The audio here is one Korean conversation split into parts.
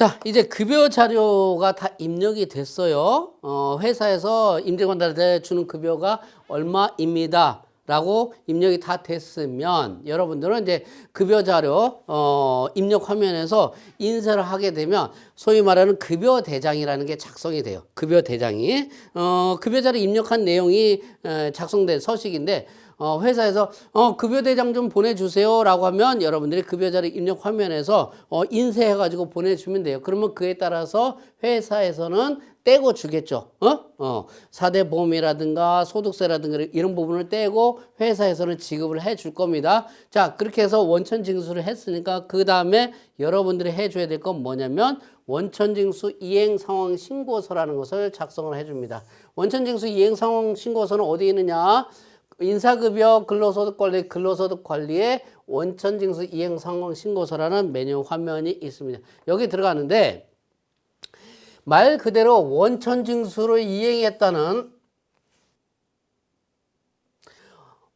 자, 이제 급여 자료가 다 입력이 됐어요. 어, 회사에서 임직원들한테 주는 급여가 얼마입니다. 라고 입력이 다 됐으면 여러분들은 이제 급여 자료 어, 입력 화면에서 인쇄를 하게 되면 소위 말하는 급여 대장이라는 게 작성이 돼요. 급여 대장이 어, 급여 자료 입력한 내용이 에, 작성된 서식인데 어, 회사에서 어, 급여 대장 좀 보내주세요 라고 하면 여러분들이 급여 자료 입력 화면에서 어, 인쇄해가지고 보내주면 돼요. 그러면 그에 따라서 회사에서는 떼고 주겠죠. 어? 어. 사대 보험이라든가 소득세라든가 이런 부분을 떼고 회사에서는 지급을 해 줄 겁니다. 자, 그렇게 해서 원천 징수를 했으니까 그 다음에 여러분들이 해줘야 될 건 뭐냐면 원천 징수 이행 상황 신고서라는 것을 작성을 해줍니다. 원천 징수 이행 상황 신고서는 어디 있느냐? 인사급여 근로소득 관리 근로소득 관리의 원천 징수 이행 상황 신고서라는 메뉴 화면이 있습니다. 여기 들어가는데 말 그대로 원천 징수를 이행했다는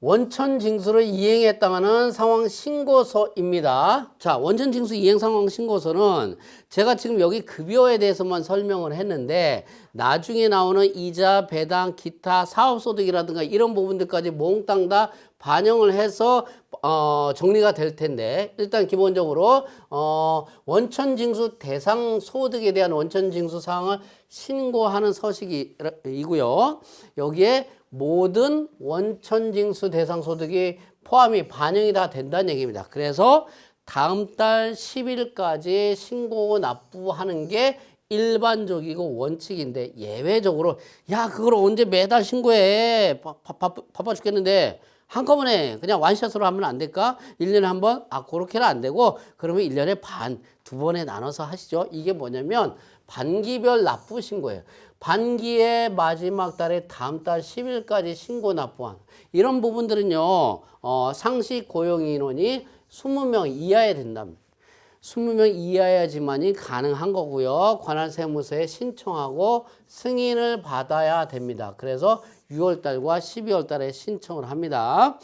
원천 징수를 이행했다는 상황 신고서입니다. 자, 원천 징수 이행 상황 신고서는 제가 지금 여기 급여에 대해서만 설명을 했는데 나중에 나오는 이자, 배당, 기타, 사업 소득이라든가 이런 부분들까지 몽땅 다 반영을 해서 어, 정리가 될 텐데 일단 기본적으로 어, 원천 징수 대상 소득에 대한 원천 징수 사항을 신고하는 서식이고요. 여기에 모든 원천징수 대상 소득이 포함이 반영이 다 된다는 얘기입니다. 그래서 다음 달 10일까지 신고 납부하는 게 일반적이고 원칙인데 예외적으로 야 그걸 언제 매달 신고해 바, 바, 바, 바빠 죽겠는데 한꺼번에 그냥 완샷으로 하면 안 될까? 1년에 한 번? 아 그렇게는 안 되고 그러면 1년에 반, 두 번에 나눠서 하시죠. 이게 뭐냐면 반기별 납부 신고예요. 반기의 마지막 달에 다음 달 10일까지 신고 납부한 이런 부분들은요. 어, 상시 고용 인원이 20명 이하에 된답니다. 20명 이하여야지만이 가능한 거고요. 관할 세무서에 신청하고 승인을 받아야 됩니다. 그래서 6월 달과 12월 달에 신청을 합니다.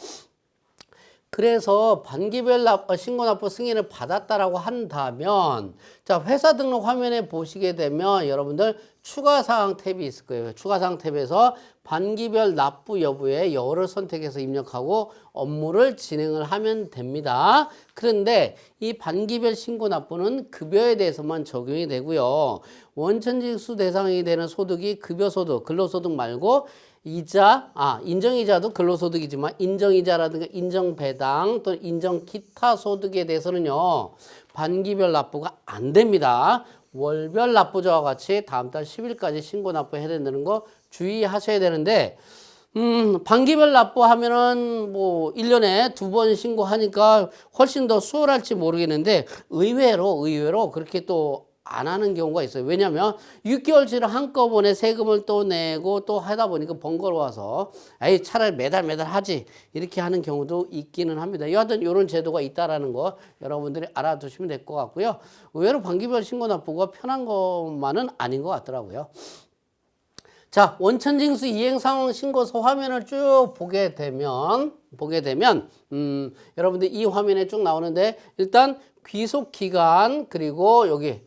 그래서 반기별 납, 어, 신고 납부 승인을 받았다라고 한다면 자 회사 등록 화면에 보시게 되면 여러분들 추가 사항 탭이 있을 거예요. 추가 사항 탭에서 반기별 납부 여부에 여를 선택해서 입력하고 업무를 진행을 하면 됩니다. 그런데 이 반기별 신고 납부는 급여에 대해서만 적용이 되고요. 원천징수 대상이 되는 소득이 급여 소득, 근로소득 말고 이자, 아, 인정이자도 근로소득이지만 인정이자라든가 인정배당 또는 인정 기타 소득에 대해서는요, 반기별 납부가 안 됩니다. 월별 납부자와 같이 다음 달 10일까지 신고 납부해야 된다는 거 주의하셔야 되는데, 음, 반기별 납부하면은 뭐 1년에 두 번 신고하니까 훨씬 더 수월할지 모르겠는데, 의외로, 의외로 그렇게 또 안 하는 경우가 있어요. 왜냐하면 6개월치를 한꺼번에 세금을 또 내고 또 하다 보니까 번거로워서 아이 차라리 매달 매달 하지 이렇게 하는 경우도 있기는 합니다. 여하튼 이런 제도가 있다라는 거 여러분들이 알아두시면 될 것 같고요. 의외로 반기별 신고 납부가 편한 것만은 아닌 것 같더라고요. 자, 원천징수 이행 상황 신고서 화면을 쭉 보게 되면 보게 되면 음, 여러분들 이 화면에 쭉 나오는데 일단 귀속 기간 그리고 여기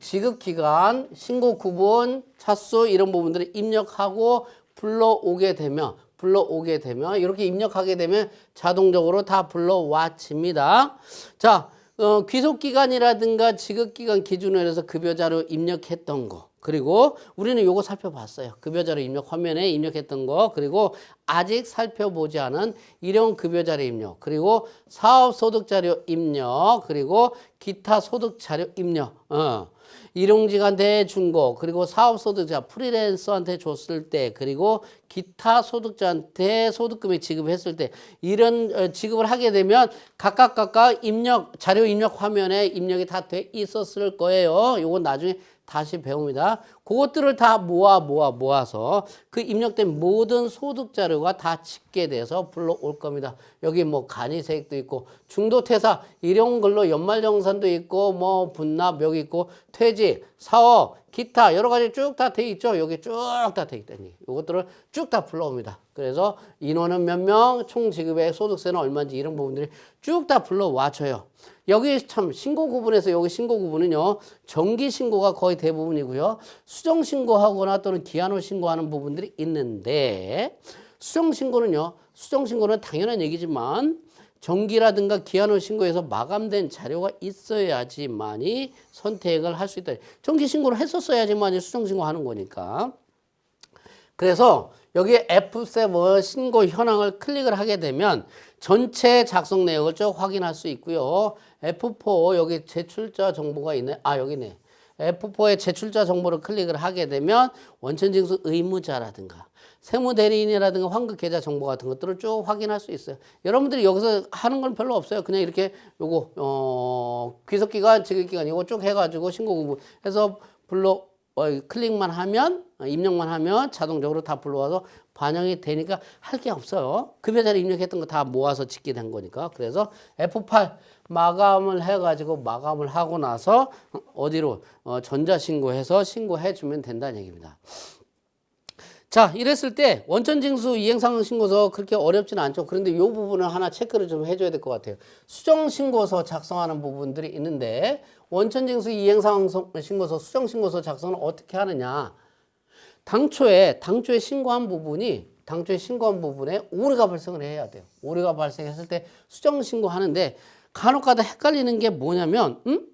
지급 기간, 신고 구분, 차수 이런 부분들을 입력하고 불러오게 되면 불러오게 되면 이렇게 입력하게 되면 자동적으로 다 불러와집니다. 자, 어, 귀속 기간이라든가 지급 기간 기준으로 해서 급여자로 입력했던 거. 그리고 우리는 요거 살펴봤어요. 급여자료 입력 화면에 입력했던 거. 그리고 아직 살펴보지 않은 일용 급여자료 입력. 그리고 사업소득자료 입력. 그리고 기타 소득자료 입력. 어. 일용직한테 준 거, 그리고 사업소득자, 프리랜서한테 줬을 때, 그리고 기타 소득자한테 소득금을 지급했을 때, 이런 어, 지급을 하게 되면 각각 각각 입력, 자료 입력 화면에 입력이 다 돼 있었을 거예요. 요건 나중에 다시 배웁니다. 그것들을 다 모아 모아 모아서 그 입력된 모든 소득 자료가 다 집계돼서 불러올 겁니다. 여기 뭐 간이세액도 있고 중도퇴사 일용 근로 연말정산도 있고 뭐 분납 여기 있고 퇴직 사업 기타 여러 가지 쭉 다 돼 있죠. 여기 쭉 다 돼 있다니. 이것들을 쭉 다 불러옵니다. 그래서 인원은 몇 명, 총 지급의 소득세는 얼마인지 이런 부분들이 쭉 다 불러와 줘요. 여기 참 신고 구분에서 여기 신고 구분은요. 정기 신고가 거의 대부분이고요. 수정 신고하거나 또는 기한 후 신고하는 부분들이 있는데 수정 신고는요. 수정 신고는 당연한 얘기지만 정기라든가 기한 후 신고에서 마감된 자료가 있어야지만이 선택을 할 수 있다. 정기 신고를 했었어야지만이 수정 신고하는 거니까. 그래서 여기에 F7 신고 현황을 클릭을 하게 되면 전체 작성 내역을 쭉 확인할 수 있고요. F4 여기 제출자 정보가 있네. 아 여기네. F4의 제출자 정보를 클릭을 하게 되면 원천징수 의무자라든가 세무대리인이라든가 환급 계좌 정보 같은 것들을 쭉 확인할 수 있어요. 여러분들이 여기서 하는 건 별로 없어요. 그냥 이렇게 요거 어 귀속기간, 지급기간 이거 쭉 해가지고 신고 구분해서 불러 어, 클릭만 하면 어, 입력만 하면 자동적으로 다 불러와서 반영이 되니까 할 게 없어요. 급여자를 입력했던 거 다 모아서 짓게 된 거니까. 그래서 F8 마감을 해가지고 마감을 하고 나서 어디로 어, 전자신고해서 신고해 주면 된다는 얘기입니다. 자, 이랬을 때 원천징수 이행상황 신고서 그렇게 어렵지는 않죠. 그런데 이 부분을 하나 체크를 좀 해줘야 될 것 같아요. 수정 신고서 작성하는 부분들이 있는데 원천징수 이행상황 신고서, 수정 신고서 작성을 어떻게 하느냐? 당초에 당초에 신고한 부분이 당초에 신고한 부분에 오류가 발생을 해야 돼요. 오류가 발생했을 때 수정 신고하는데 간혹가다 헷갈리는 게 뭐냐면, 음?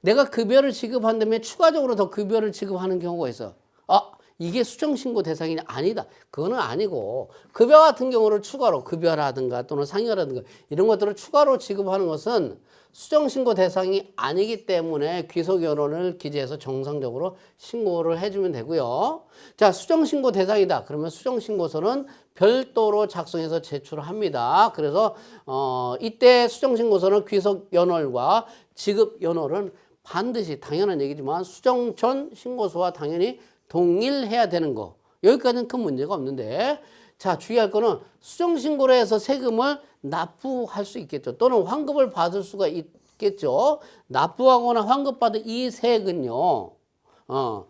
내가 급여를 지급한다면 추가적으로 더 급여를 지급하는 경우가 있어. 아, 이게 수정신고 대상이 아니다. 그거는 아니고 급여 같은 경우를 추가로 급여라든가 또는 상여라든가 이런 것들을 추가로 지급하는 것은 수정신고 대상이 아니기 때문에 귀속연원을 기재해서 정상적으로 신고를 해주면 되고요. 자, 수정신고 대상이다. 그러면 수정신고서는 별도로 작성해서 제출을 합니다. 그래서 어, 이때 수정신고서는 귀속연월과 지급연월은 반드시 당연한 얘기지만 수정 전 신고서와 당연히 동일해야 되는 거. 여기까지는 큰 문제가 없는데 자 주의할 거는 수정신고를 해서 세금을 납부할 수 있겠죠. 또는 환급을 받을 수가 있겠죠. 납부하거나 환급받은 이 세금은요. 어,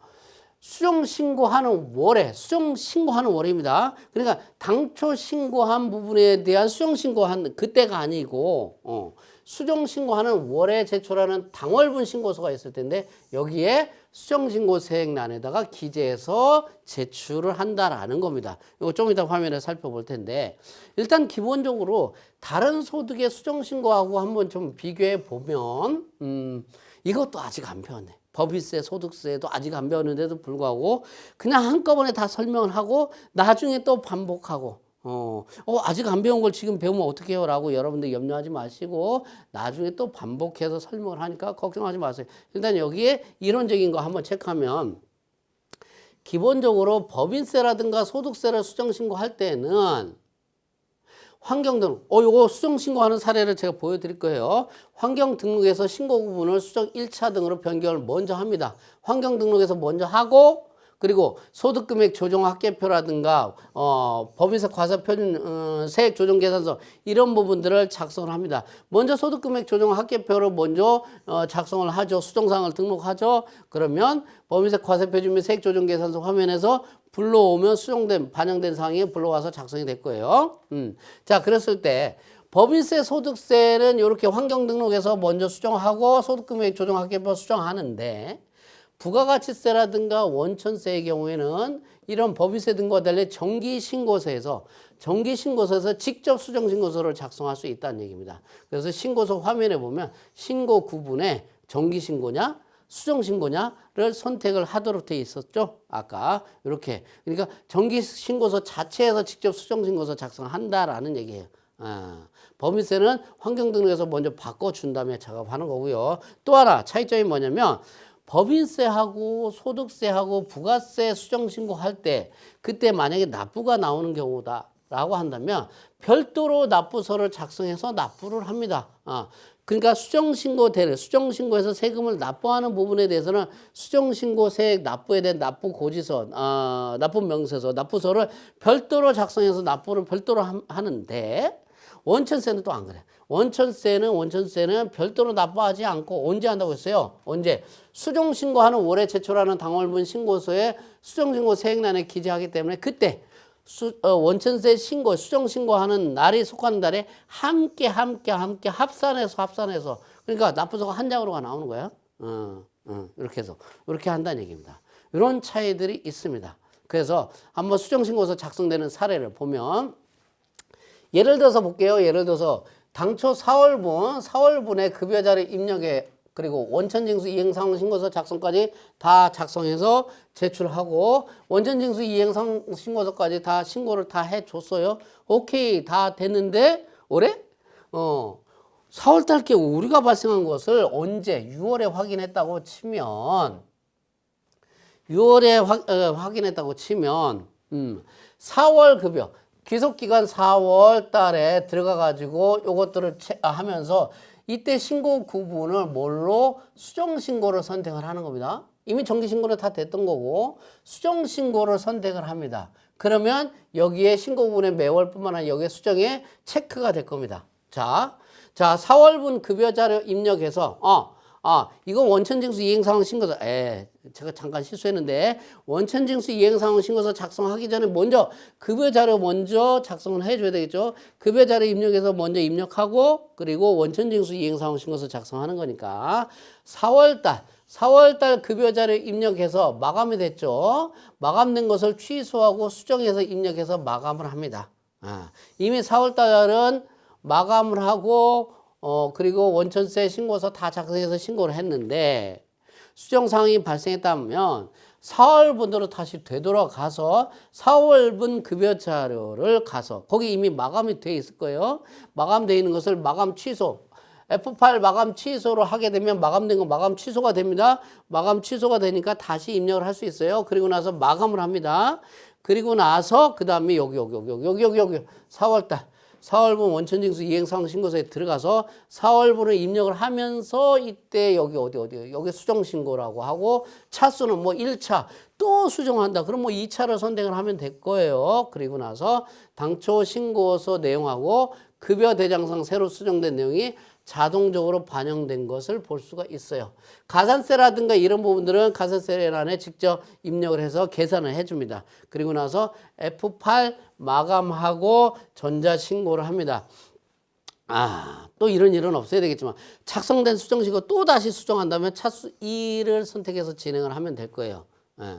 수정 신고하는 월에 수정 신고하는 월입니다. 그러니까 당초 신고한 부분에 대한 수정 신고한 그때가 아니고 어, 수정 신고하는 월에 제출하는 당월분 신고서가 있을 텐데 여기에 수정 신고 세액란에다가 기재해서 제출을 한다라는 겁니다. 이거 좀 이따 화면에 살펴볼 텐데 일단 기본적으로 다른 소득의 수정 신고하고 한번 좀 비교해 보면 음, 이것도 아직 안 배웠네. 법인세, 소득세도 아직 안 배웠는데도 불구하고 그냥 한꺼번에 다 설명을 하고 나중에 또 반복하고 어, 어, 아직 안 배운 걸 지금 배우면 어떻게 해요? 라고 여러분들 염려하지 마시고 나중에 또 반복해서 설명을 하니까 걱정하지 마세요. 일단 여기에 이론적인 거 한번 체크하면 기본적으로 법인세라든가 소득세를 수정신고할 때는 환경등록, 어, 요거 수정신고하는 사례를 제가 보여드릴 거예요. 환경등록에서 신고 구분을 수정 1차 등으로 변경을 먼저 합니다. 환경등록에서 먼저 하고, 그리고 소득금액 조정 합계표라든가 어, 법인세 과세 표준 어, 세액 조정 계산서 이런 부분들을 작성을 합니다. 먼저 소득금액 조정 합계표를 먼저 어, 작성을 하죠. 수정사항을 등록하죠. 그러면 법인세 과세 표준 및 세액 조정 계산서 화면에서 불러오면 수정된 반영된 사항이 불러와서 작성이 될 거예요. 음. 자, 그랬을 때 법인세 소득세는 이렇게 환경등록에서 먼저 수정하고 소득금액 조정 합계표 수정하는데 부가가치세라든가 원천세의 경우에는 이런 법인세 등과 달리 정기신고서에서 정기신고서에서 직접 수정신고서를 작성할 수 있다는 얘기입니다. 그래서 신고서 화면에 보면 신고 구분에 정기신고냐 수정신고냐를 선택을 하도록 돼 있었죠. 아까 이렇게 그러니까 정기신고서 자체에서 직접 수정신고서 작성한다라는 얘기예요. 아, 법인세는 환경등록에서 먼저 바꿔준 다음에 작업하는 거고요. 또 하나 차이점이 뭐냐면 법인세하고 소득세하고 부가세 수정 신고할 때 그때 만약에 납부가 나오는 경우다 라고 한다면 별도로 납부서를 작성해서 납부를 합니다. 아, 그러니까 수정신고 대를 수정신고에서 세금을 납부하는 부분에 대해서는 수정신고 세액 납부에 대한 납부 고지서, 아, 납부 명세서, 납부서를 별도로 작성해서 납부를 별도로 함- 하는데 원천세는 또 안 그래. 원천세는 원천세는 별도로 납부하지 않고 언제 한다고 했어요? 언제? 수정 신고하는 월에 제출하는 당월분 신고서에 수정 신고 세액란에 기재하기 때문에 그때 수, 어, 원천세 신고, 수정 신고하는 날이 속하는 달에 함께 함께 함께 합산해서 합산해서 그러니까 납부서가 한 장으로가 나오는 거야. 어, 어, 이렇게 해서 이렇게 한다는 얘기입니다. 이런 차이들이 있습니다. 그래서 한번 수정 신고서 작성되는 사례를 보면 예를 들어서 볼게요. 예를 들어서 당초 4월분, 4월분에 급여자료 입력에 그리고 원천징수 이행상 신고서 작성까지 다 작성해서 제출하고 원천징수 이행상 신고서까지 다 신고를 다 해줬어요. 오케이 다 됐는데 올해 어 4월 달께 우리가 발생한 것을 언제 6월에 확인했다고 치면 6월에 확, 어, 확인했다고 치면 음, 4월 급여 귀속 기간 4월 달에 들어가 가지고 요것들을 채- 아, 하면서 이때 신고 구분을 뭘로 수정 신고를 선택을 하는 겁니다. 이미 정기 신고는 다 됐던 거고 수정 신고를 선택을 합니다. 그러면 여기에 신고 구분의 매월뿐만 아니라 여기에 수정에 체크가 될 겁니다. 자, 자 4월분 급여 자료 입력해서 어, 아, 이거 원천징수 이행상황 신고서, 에, 제가 잠깐 실수했는데, 원천징수 이행상황 신고서 작성하기 전에 먼저 급여 자료 먼저 작성을 해줘야 되겠죠? 급여 자료 입력해서 먼저 입력하고, 그리고 원천징수 이행상황 신고서 작성하는 거니까, 4월달, 4월달 급여 자료 입력해서 마감이 됐죠? 마감된 것을 취소하고 수정해서 입력해서 마감을 합니다. 아, 이미 4월달은 마감을 하고, 어, 그리고 원천세 신고서 다 작성해서 신고를 했는데, 수정 사항이 발생했다면, 4월분으로 다시 되돌아가서 4월분 급여 자료를 가서, 거기 이미 마감이 돼 있을 거예요. 마감돼 있는 것을 마감 취소, F8 마감 취소로 하게 되면 마감된 거 마감 취소가 됩니다. 마감 취소가 되니까 다시 입력을 할 수 있어요. 그리고 나서 마감을 합니다. 그리고 나서 그 다음에 여기 여기 여기 여기 여기 여기 4월달 4월분 원천징수 이행사항 신고서에 들어가서 4월분을 입력을 하면서 이때 여기 어디 어디 여기 수정 신고라고 하고 차수는 뭐 1차 또 수정한다. 그럼 뭐 2차를 선택을 하면 될 거예요. 그리고 나서 당초 신고서 내용하고 급여 대장상 새로 수정된 내용이 자동적으로 반영된 것을 볼 수가 있어요. 가산세라든가 이런 부분들은 가산세란에 직접 입력을 해서 계산을 해줍니다. 그리고 나서 F8 마감하고 전자 신고를 합니다. 아, 또 이런 일은 없어야 되겠지만 작성된 수정식을 또 다시 수정한다면 차수 2를 선택해서 진행을 하면 될 거예요. 예.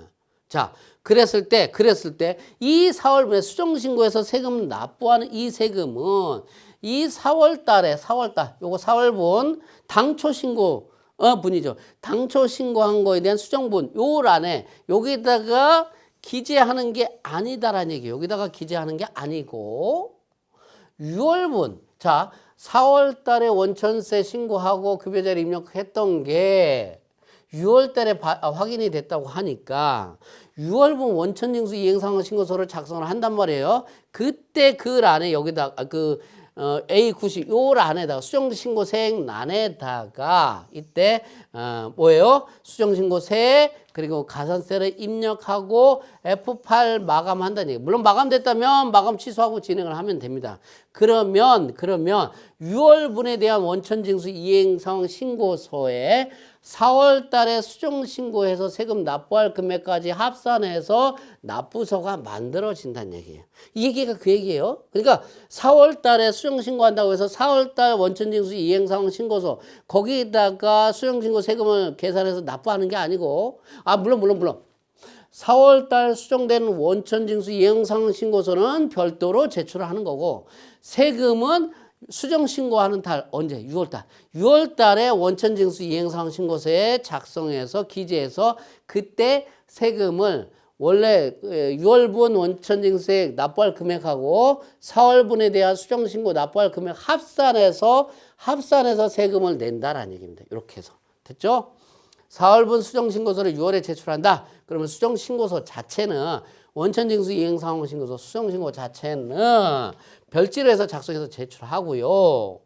자, 그랬을 때, 그랬을 때, 이 4월분에 수정신고에서 세금 납부하는 이 세금은 이 4월 달에, 4월 달, 요거 4월분, 당초 신고, 어, 분이죠. 당초 신고한 거에 대한 수정분, 요 란에, 여기다가 기재하는 게 아니다라는 얘기예요. 여기다가 기재하는 게 아니고, 6월분. 자, 4월 달에 원천세 신고하고 급여자를 입력했던 게 6월 달에 바- 아, 확인이 됐다고 하니까 6월분 원천징수 이행상황 신고서를 작성을 한단 말이에요. 그때 그 란에 여기다 아, 그 어, A90 요 란에다가 수정신고 세액 란에다가 이때 어, 뭐예요? 수정신고 세액 그리고 가산세를 입력하고 F8 마감한다는 얘기. 물론 마감됐다면 마감 취소하고 진행을 하면 됩니다. 그러면 그러면 6월분에 대한 원천징수 이행상 신고서에 4월 달에 수정 신고해서 세금 납부할 금액까지 합산해서 납부서가 만들어진다는 얘기예요. 이 얘기가 그 얘기예요. 그러니까 4월 달에 수정 신고한다고 해서 4월 달 원천 징수 이행상 신고서 거기다가 수정 신고 세금을 계산해서 납부하는 게 아니고 아 물론 물론 물론 4월 달 수정된 원천 징수 이행상 신고서는 별도로 제출을 하는 거고 세금은 수정 신고하는 달 언제? 6월 달. 6월 달에 원천 징수 이행상 신고서에 작성해서 기재해서 그때 세금을 원래 6월분 원천 징수액 납부할 금액하고 4월분에 대한 수정 신고 납부할 금액 합산해서 합산해서 세금을 낸다라는 얘기입니다. 이렇게 해서 됐죠? 4월분 수정 신고서를 6월에 제출한다. 그러면 수정 신고서 자체는 원천 징수 이행 상황 신고서 수정 신고 자체는 별지를 해서 작성해서 제출하고요.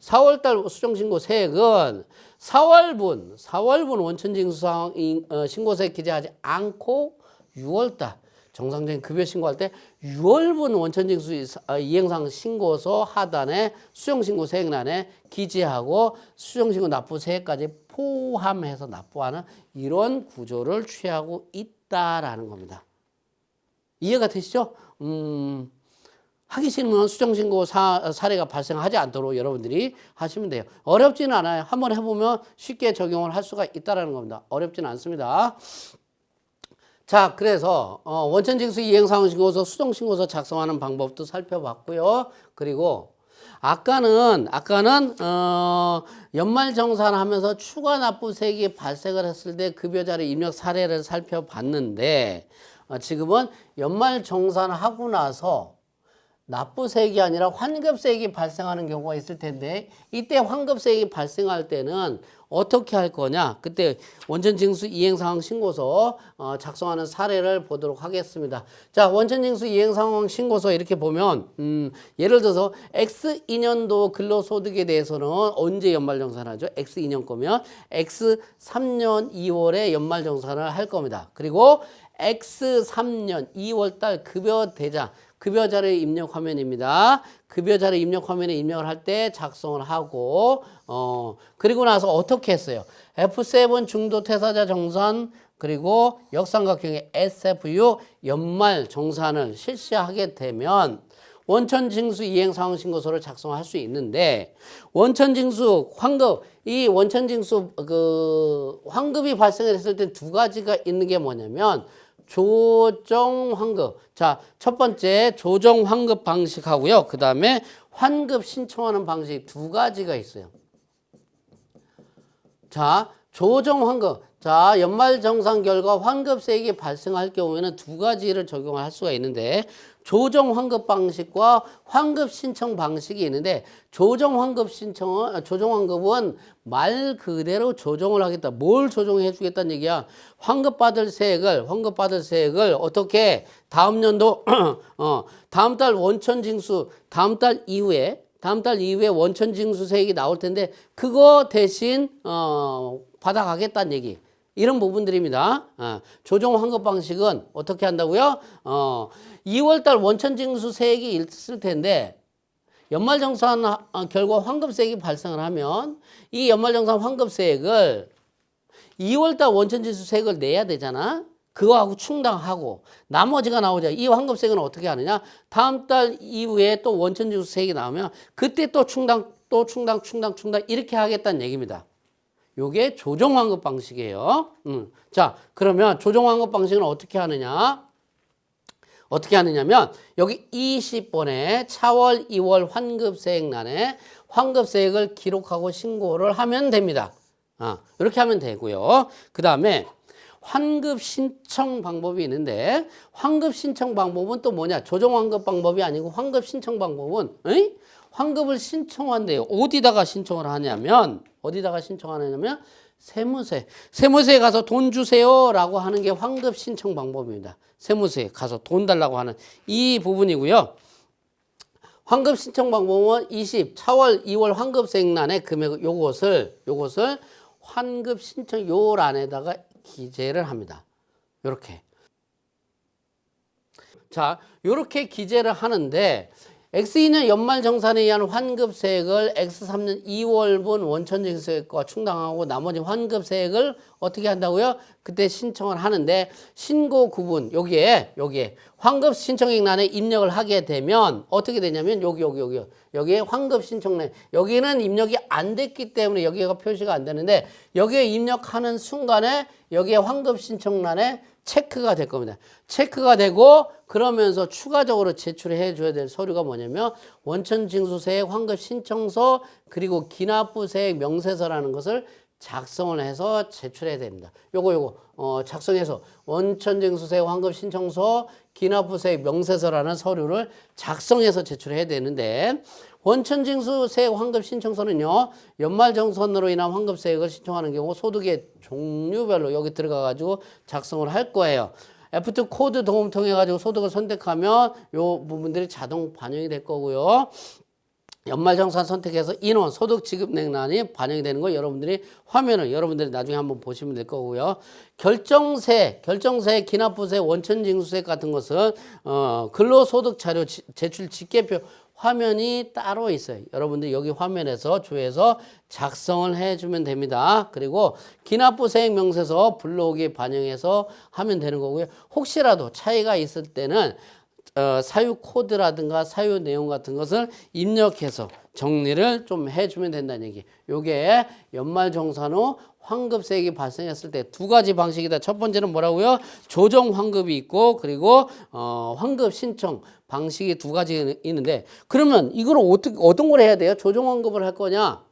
4월달 수정신고 세액은 4월분, 4월분 원천징수 상황 어, 신고서에 기재하지 않고 6월달 정상적인 급여 신고할 때 6월분 원천징수 이- 어, 이행상 신고서 하단에 수정신고 세액란에 기재하고 수정신고 납부 세액까지 포함해서 납부하는 이런 구조를 취하고 있다라는 겁니다. 이해가 되시죠? 음, 하기 싫으면 수정신고 사, 사례가 발생하지 않도록 여러분들이 하시면 돼요. 어렵지는 않아요. 한번 해보면 쉽게 적용을 할 수가 있다라는 겁니다. 어렵지는 않습니다. 자, 그래서 어, 원천 징수 이행상신고서 수정 신고서 작성하는 방법도 살펴봤고요. 그리고 아까는 아까는 어, 연말 정산 하면서 추가 납부 세액이 발생을 했을 때 급여자료 입력 사례를 살펴봤는데 어, 지금은 연말 정산하고 나서 납부세액이 아니라 환급세액이 발생하는 경우가 있을 텐데 이때 환급세액이 발생할 때는 어떻게 할 거냐? 그때 원천징수 이행상황 신고서 어, 작성하는 사례를 보도록 하겠습니다. 자 원천징수 이행상황 신고서 이렇게 보면 음, 예를 들어서 X 2년도 근로소득에 대해서는 언제 연말정산하죠? X 2년 거면 X 3년 2월에 연말정산을 할 겁니다. 그리고 X 3년 2월 달 급여 대장 급여 자료 입력 화면입니다. 급여 자료 입력 화면에 입력을 할 때 작성을 하고 어 그리고 나서 어떻게 했어요? F7 중도 퇴사자 정산 그리고 역삼각형의 SFU 연말 정산을 실시하게 되면 원천 징수 이행 상황 신고서를 작성할 수 있는데 원천 징수 환급 이 원천 징수 그 환급이 발생했을 때 두 가지가 있는 게 뭐냐면 조정 환급. 자, 첫 번째 조정 환급 방식하고요. 그 다음에 환급 신청하는 방식 두 가지가 있어요. 자, 조정 환급. 자, 연말 정산 결과 환급세액이 발생할 경우에는 두 가지를 적용할 수가 있는데 조정 환급 방식과 환급 신청 방식이 있는데 조정 환급 신청은 아, 조정 환급은 말 그대로 조정을 하겠다. 뭘 조정해 주겠다는 얘기야. 환급 받을 세액을 환급 받을 세액을 어떻게 다음 연도 어 다음 달 원천 징수 다음 달 이후에 다음 달 이후에 원천 징수 세액이 나올 텐데 그거 대신 어 받아가겠다는 얘기. 이런 부분들입니다. 어, 조정 환급 방식은 어떻게 한다고요? 어, 2월달 원천 징수 세액이 있을 텐데 연말정산 어, 결과 환급세액이 발생을 하면 이 연말정산 환급세액을 2월달 원천징수 세액을 내야 되잖아. 그거하고 충당하고 나머지가 나오자. 이 환급세액은 어떻게 하느냐? 다음 달 이후에 또 원천징수 세액이 나오면 그때 또 충당, 또 충당, 충당, 충당 이렇게 하겠다는 얘기입니다. 요게 조정 환급 방식이에요. 음. 자, 그러면 조정 환급 방식은 어떻게 하느냐? 어떻게 하느냐면 여기 20번에 차월 2월 환급세액란에 환급세액을 기록하고 신고를 하면 됩니다. 아, 이렇게 하면 되고요. 그 다음에 환급 신청 방법이 있는데 환급 신청 방법은 또 뭐냐? 조정 환급 방법이 아니고 환급 신청 방법은 에이? 환급을 신청한대요. 어디다가 신청을 하냐면 어디다가 신청하냐면 세무세. 세무서에 가서 돈 주세요라고 하는 게 환급 신청 방법입니다. 세무서에 가서 돈 달라고 하는 이 부분이고요. 환급 신청 방법은 20 4월 2월 환급세액란의 금액 요것을 요것을 환급 신청 요란에다가 기재를 합니다. 요렇게. 자, 요렇게 기재를 하는데 X2년 연말정산에 의한 환급세액을 X3년 2월분 원천징수세액과 충당하고 나머지 환급세액을 어떻게 한다고요? 그때 신청을 하는데 신고 구분 여기에 여기에 환급 신청액란에 입력을 하게 되면 어떻게 되냐면 여기 여기 여기 여기에 환급 신청란 여기는 입력이 안 됐기 때문에 여기가 표시가 안 되는데 여기에 입력하는 순간에 여기에 환급 신청란에 체크가 될 겁니다. 체크가 되고 그러면서 추가적으로 제출해 줘야 될 서류가 뭐냐면 원천 징수세액 환급 신청서 그리고 기납부세액 명세서라는 것을 작성을 해서 제출해야 됩니다. 요거 요거 어 작성해서 원천 징수세액 환급 신청서 기납부세액 명세서라는 서류를 작성해서 제출해야 되는데 원천징수 세액 환급 신청서는요 연말 정산으로 인한 환급 세액을 신청하는 경우 소득의 종류별로 여기 들어가 가지고 작성을 할 거예요. F2 코드 도움 통해 가지고 소득을 선택하면 요 부분들이 자동 반영이 될 거고요. 연말정산 선택해서 인원, 소득 지급 냉란이 반영이 되는 거 여러분들이 화면을 여러분들이 나중에 한번 보시면 될 거고요. 결정세, 결정세, 기납부세, 원천징수세 같은 것은 어, 근로소득 자료 지- 제출 집계표 화면이 따로 있어요. 여러분들 여기 화면에서 조회해서 작성을 해주면 됩니다. 그리고 기납부 세액 명세서 불러오기 반영해서 하면 되는 거고요. 혹시라도 차이가 있을 때는 어, 사유 코드라든가 사유 내용 같은 것을 입력해서 정리를 좀 해주면 된다는 얘기. 요게 연말정산 후 환급세액이 발생했을 때 두 가지 방식이다. 첫 번째는 뭐라고요? 조정 환급이 있고 그리고 어, 환급 신청 방식이 두 가지 있는데 그러면 이걸 어떻게 어떤 걸 해야 돼요? 조정 환급을 할 거냐?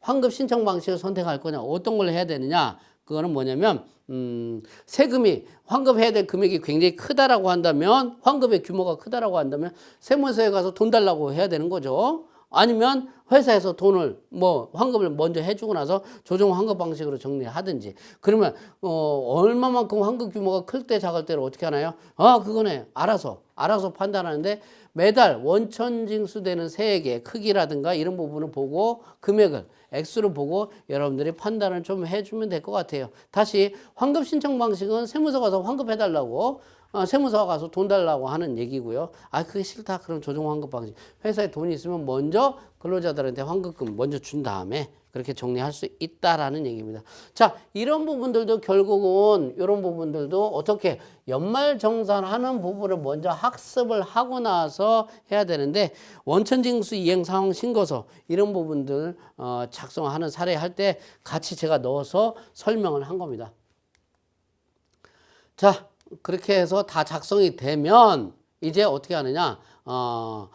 환급 신청 방식을 선택할 거냐? 어떤 걸 해야 되느냐? 그거는 뭐냐면 음, 세금이 환급해야 될 금액이 굉장히 크다라고 한다면 환급의 규모가 크다라고 한다면 세무서에 가서 돈 달라고 해야 되는 거죠. 아니면 회사에서 돈을 뭐 환급을 먼저 해주고 나서 조정 환급 방식으로 정리하든지 그러면 어 얼마만큼 환급 규모가 클 때 작을 때를 어떻게 하나요? 아 그거네 알아서 알아서 판단하는데 매달 원천 징수되는 세액의 크기라든가 이런 부분을 보고 금액을 액수를 보고 여러분들이 판단을 좀 해주면 될 것 같아요. 다시 환급 신청 방식은 세무서 가서 환급해달라고 어, 세무서 가서 돈 달라고 하는 얘기고요. 아 그게 싫다. 그럼 조정 환급 방식. 회사에 돈이 있으면 먼저 근로자들한테 환급금 먼저 준 다음에 그렇게 정리할 수 있다라는 얘기입니다. 자, 이런 부분들도 결국은 이런 부분들도 어떻게 연말 정산하는 부분을 먼저 학습을 하고 나서 해야 되는데 원천징수 이행 상황 신고서 이런 부분들 어, 작성하는 사례 할 때 같이 제가 넣어서 설명을 한 겁니다. 자, 그렇게 해서 다 작성이 되면 이제 어떻게 하느냐? 어,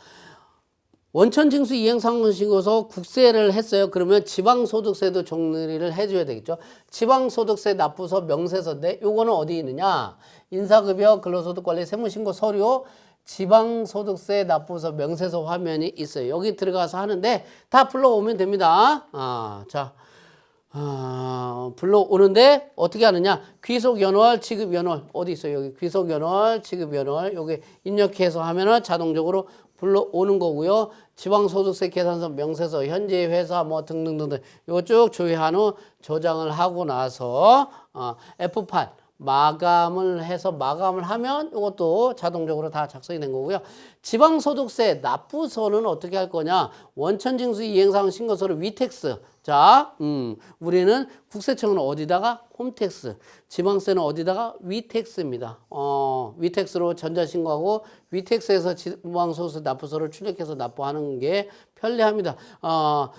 원천징수 이행상환신고서 국세를 했어요. 그러면 지방소득세도 정리를 해줘야 되겠죠. 지방소득세 납부서 명세서인데 요거는 어디 있느냐? 인사급여 근로소득관리 세무신고 서류 지방소득세 납부서 명세서 화면이 있어요. 여기 들어가서 하는데 다 불러오면 됩니다. 아, 자. 아, 불러오는데 어떻게 하느냐? 귀속 연월, 지급 연월 어디 있어요? 여기 귀속 연월, 지급 연월 여기 입력해서 하면은 자동적으로 불러오는 거고요. 지방소득세 계산서, 명세서, 현재 회사 뭐 등등등등 쭉 조회한 후 저장을 하고 나서 어, F8 마감을 해서 마감을 하면 이것도 자동적으로 다 작성이 된 거고요. 지방소득세 납부서는 어떻게 할 거냐? 원천징수 이행상 신고서를 위텍스. 자, 음, 우리는 국세청은 어디다가 홈텍스, 지방세는 어디다가 위텍스입니다. 어, 위텍스로 전자신고하고 위텍스에서 지방소득세 납부서를 출력해서 납부하는 게 편리합니다. 어,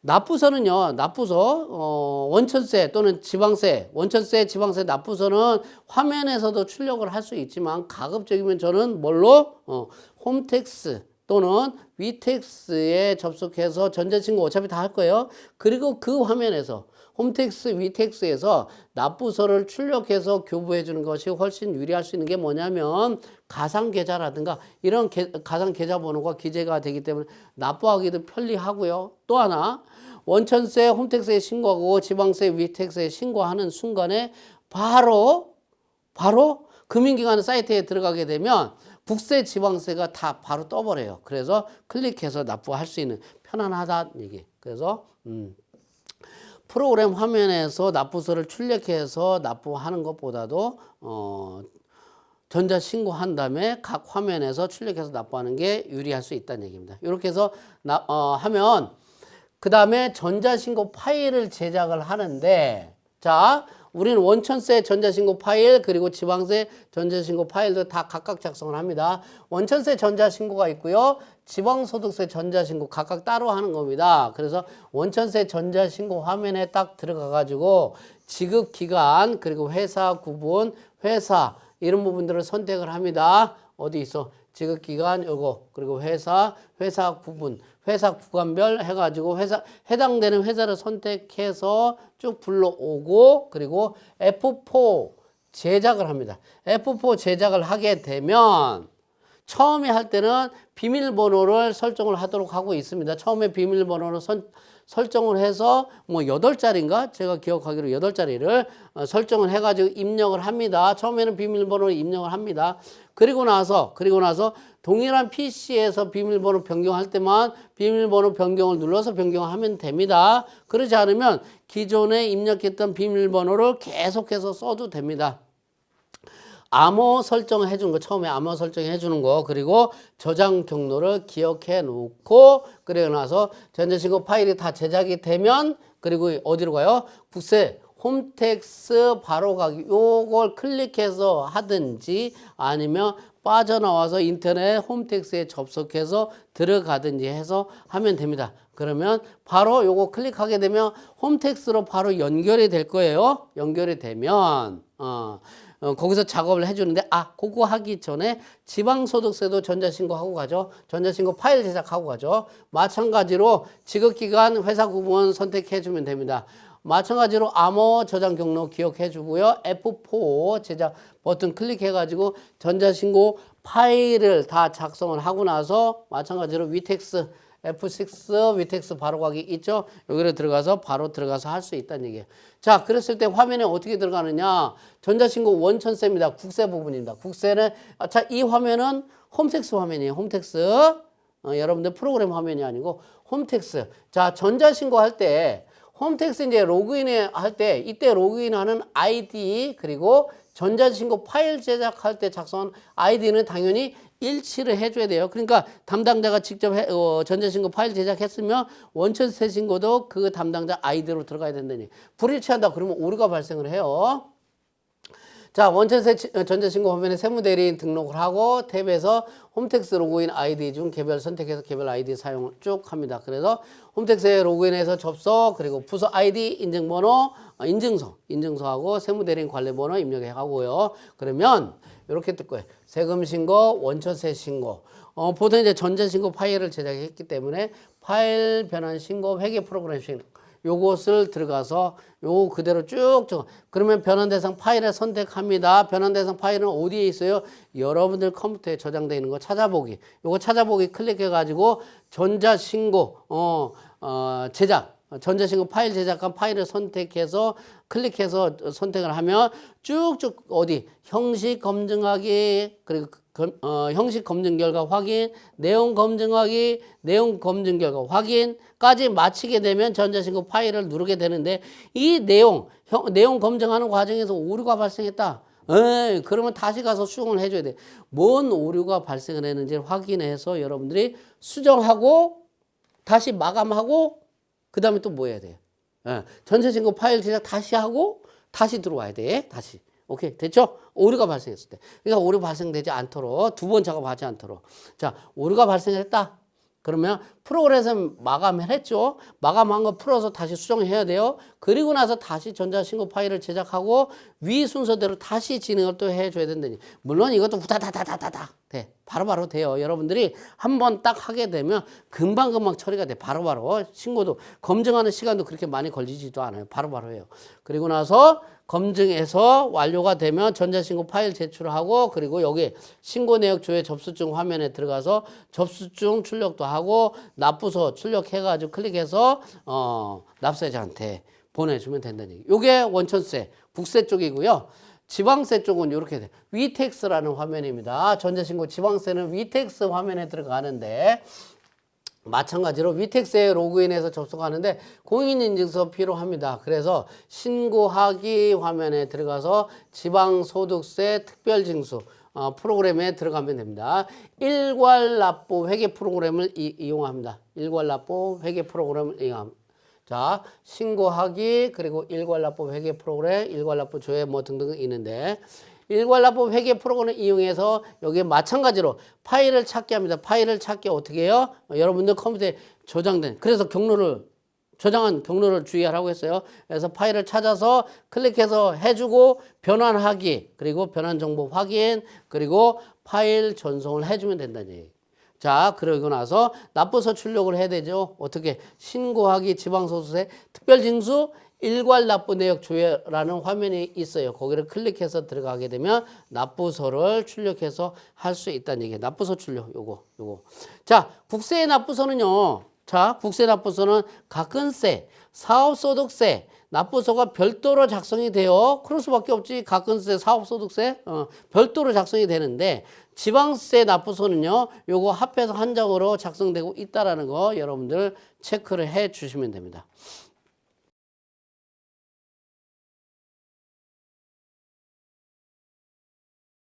납부서는요, 납부서, 어, 원천세 또는 지방세, 원천세, 지방세 납부서는 화면에서도 출력을 할 수 있지만 가급적이면 저는 뭘로? 어, 홈택스 또는 위텍스에 접속해서 전자신고 어차피 다 할 거예요. 그리고 그 화면에서 홈택스, 위텍스에서 납부서를 출력해서 교부해 주는 것이 훨씬 유리할 수 있는 게 뭐냐면 가상 계좌라든가 이런 게, 가상 계좌 번호가 기재가 되기 때문에 납부하기도 편리하고요. 또 하나 원천세, 홈택스에 신고하고 지방세, 위택스에 신고하는 순간에 바로 바로 금융기관 사이트에 들어가게 되면 국세, 지방세가 다 바로 떠버려요. 그래서 클릭해서 납부할 수 있는 편안하다는 얘기. 그래서 음. 프로그램 화면에서 납부서를 출력해서 납부하는 것보다도 어, 전자 신고한 다음에 각 화면에서 출력해서 납부하는 게 유리할 수 있다는 얘기입니다. 이렇게 해서 나, 어, 하면 그 다음에 전자 신고 파일을 제작을 하는데 자 우리는 원천세 전자신고 파일 그리고 지방세 전자신고 파일도 다 각각 작성을 합니다. 원천세 전자신고가 있고요. 지방소득세 전자신고 각각 따로 하는 겁니다. 그래서 원천세 전자신고 화면에 딱 들어가 가지고 지급 기간 그리고 회사 구분 회사 이런 부분들을 선택을 합니다. 어디 있어? 지급 기간 요거 그리고 회사 회사 구분 회사 구간별 해가지고 회사 해당되는 회사를 선택해서 쭉 불러오고 그리고 F4 제작을 합니다. F4 제작을 하게 되면 처음에 할 때는 비밀번호를 설정을 하도록 하고 있습니다. 처음에 비밀번호를 선, 설정을 해서 뭐 여덟 자리인가 제가 기억하기로 여덟 자리를 어, 설정을 해가지고 입력을 합니다. 처음에는 비밀번호를 입력을 합니다. 그리고 나서 그리고 나서 동일한 PC에서 비밀번호 변경할 때만 비밀번호 변경을 눌러서 변경을 하면 됩니다. 그러지 않으면 기존에 입력했던 비밀번호를 계속해서 써도 됩니다. 암호 설정을 해주는 거 처음에 암호 설정해 주는 거 그리고 저장 경로를 기억해 놓고 그리고 나서 전자신고 파일이 다 제작이 되면 그리고 어디로 가요? 국세 홈택스 바로 가기 요걸 클릭해서 하든지 아니면 빠져나와서 인터넷 홈택스에 접속해서 들어가든지 해서 하면 됩니다. 그러면 바로 요거 클릭하게 되면 홈택스로 바로 연결이 될 거예요. 연결이 되면 어, 어, 거기서 작업을 해주는데 아 그거 하기 전에 지방소득세도 전자신고하고 가죠. 전자신고 파일 제작하고 가죠. 마찬가지로 지급기간 회사 구분 선택해주면 됩니다. 마찬가지로 암호 저장 경로 기억해 주고요. F4 제작 버튼 클릭해 가지고 전자신고 파일을 다 작성을 하고 나서 마찬가지로 위텍스 F6 위텍스 바로 가기 있죠? 여기로 들어가서 바로 들어가서 할 수 있다는 얘기예요. 자, 그랬을 때 화면에 어떻게 들어가느냐? 전자신고 원천세입니다. 국세 부분입니다. 국세는 아, 자, 이 화면은 홈택스 화면이에요. 홈택스. 어, 여러분들 프로그램 화면이 아니고 홈택스. 자, 전자신고 할 때 홈택스 이제 로그인 할 때 이때 로그인하는 아이디 그리고 전자신고 파일 제작할 때 작성한 아이디는 당연히 일치를 해줘야 돼요. 그러니까 담당자가 직접 해, 어, 전자신고 파일 제작했으면 원천세 신고도 그 담당자 아이디로 들어가야 된다니. 불일치한다 그러면 오류가 발생을 해요. 자, 원천세 치- 어, 전자신고 화면에 세무대리인 등록을 하고 탭에서 홈택스 로그인 아이디 중 개별 선택해서 개별 아이디 사용을 쭉 합니다. 그래서 홈택스에 로그인해서 접속 그리고 부서 아이디 인증번호 어, 인증서 인증서하고 세무대리인 관리번호 입력해 가고요. 그러면 이렇게 뜰 거예요. 세금 신고, 원천세 신고. 어, 보통 이제 전자신고 파일을 제작했기 때문에 파일 변환 신고 회계 프로그램 신고. 요것을 들어가서 요 그대로 쭉쭉 그러면 변환 대상 파일을 선택합니다. 변환 대상 파일은 어디에 있어요? 여러분들 컴퓨터에 저장되어 있는 거 찾아보기. 요거 찾아보기 클릭해 가지고 전자 신고 어, 어 제작 전자신고 파일 제작한 파일을 선택해서 클릭해서 선택을 하면 쭉쭉 어디 형식 검증하기 그리고 검- 어, 형식 검증 결과 확인, 내용 검증하기, 내용 검증 결과 확인까지 마치게 되면 전자신고 파일을 누르게 되는데 이 내용 형, 내용 검증하는 과정에서 오류가 발생했다. 에이, 그러면 다시 가서 수정을 해줘야 돼. 뭔 오류가 발생을 했는지 확인해서 여러분들이 수정하고 다시 마감하고 그 다음에 또 뭐 해야 돼요? 예, 전체신고 파일 제작 다시 하고 다시 들어와야 돼. 다시. 오케이. 됐죠? 오류가 발생했을 때. 그러니까 오류 발생되지 않도록 두 번 작업하지 않도록. 자, 오류가 발생했다. 그러면 프로그램에서 마감을 했죠. 마감한 거 풀어서 다시 수정해야 돼요. 그리고 나서 다시 전자신고 파일을 제작하고 위 순서대로 다시 진행을 또 해줘야 된다니. 물론 이것도 후다다다다다다 돼. 바로 바로 돼요. 여러분들이 한 번 딱 하게 되면 금방금방 처리가 돼. 바로바로 신고도 검증하는 시간도 그렇게 많이 걸리지도 않아요. 바로 바로 해요. 그리고 나서 검증해서 완료가 되면 전자신고 파일 제출하고 그리고 여기 신고 내역 조회 접수증 화면에 들어가서 접수증 출력도 하고 납부서 출력해가지고 클릭해서 어, 납세자한테 보내주면 된다는 얘기. 요게 원천세 국세 쪽이고요. 지방세 쪽은 이렇게 돼. 위텍스라는 화면입니다. 전자신고 지방세는 위텍스 화면에 들어가는데 마찬가지로 위텍스에 로그인해서 접속하는데 공인인증서 필요합니다. 그래서 신고하기 화면에 들어가서 지방소득세 특별징수 어, 프로그램에 들어가면 됩니다. 일괄납부 회계 프로그램을 이, 이용합니다. 일괄납부 회계 프로그램을 이용합니다. 자, 신고하기 그리고 일괄납부 회계 프로그램, 일괄납부 조회 뭐 등등 있는데 일괄납부 회계 프로그램을 이용해서 여기에 마찬가지로 파일을 찾게 합니다. 파일을 찾기 어떻게 해요? 어, 여러분들 컴퓨터에 저장된 그래서 경로를 저장한 경로를 주의하라고 했어요. 그래서 파일을 찾아서 클릭해서 해주고 변환하기 그리고 변환 정보 확인 그리고 파일 전송을 해주면 된다는 얘기. 자, 그러고 나서 납부서 출력을 해야 되죠. 어떻게? 신고하기 지방소득세 특별징수 일괄 납부 내역 조회라는 화면이 있어요. 거기를 클릭해서 들어가게 되면 납부서를 출력해서 할 수 있다는 얘기예요. 납부서 출력 요거 요거. 자, 국세 납부서는요. 자, 국세 납부서는 가근세, 사업소득세, 납부서가 별도로 작성이 돼요. 그럴 수밖에 없지. 가근세, 사업소득세 어, 별도로 작성이 되는데 지방세 납부서는요. 요거 합해서 한 장으로 작성되고 있다라는 거 여러분들 체크를 해 주시면 됩니다.